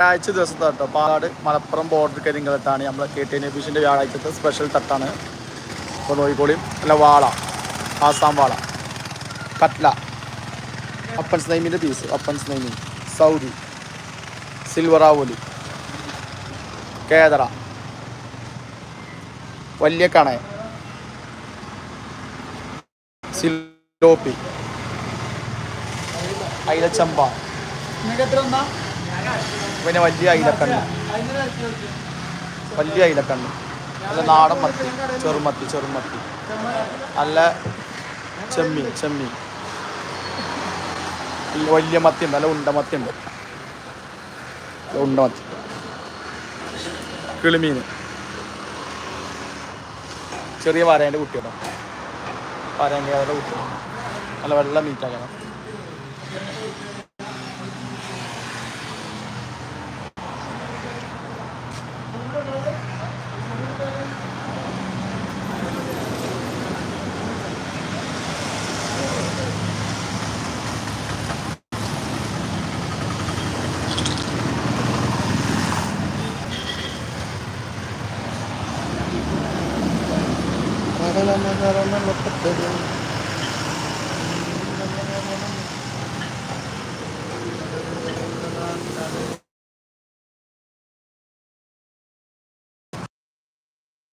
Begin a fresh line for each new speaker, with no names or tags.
വ്യാഴാഴ്ച ദിവസത്തെ കേട്ടോ. പാലാട് മലപ്പുറം ബോർഡർ കരിങ്കലത്താണ് നമ്മളെ കെ ടി നബീഷിന്റെ വ്യാഴാഴ്ചത്തെ സ്പെഷ്യൽ തട്ടാണ്. ഇപ്പോൾ നോയിക്കോളിയും അല്ല വാള. ആസാം വാള. കട്ല. അപ്പൻസ് നൈമിന്റെ പീസ് അപ്പൻസ് നൈമി സൗദി. സിൽവറാവോലി കേദറ. വലിയ കണയ സിലോപ്പി. അയിലച്ചമ്പ പിന്നെ വലിയ അയിലക്കണ്ണ്. വലിയ അയിലക്കണ്ണ്. നല്ല നാടൻ മത്തി. ചെറുമത്തി ചെറുമത്തി നല്ല ചെമ്മീൻ ചെമ്മീൻ. വലിയ മത്തി ഉണ്ട്. നല്ല ഉണ്ട് ഉണ്ട. ഉണ്ടമത്തി കിളിമീൻ. ചെറിയ വരേന്റെ കുട്ടിയുണ്ടോ വരേന്റെ കുട്ടിയാണ് നല്ല വെള്ള മീറ്റാക്കണം. മകള മകള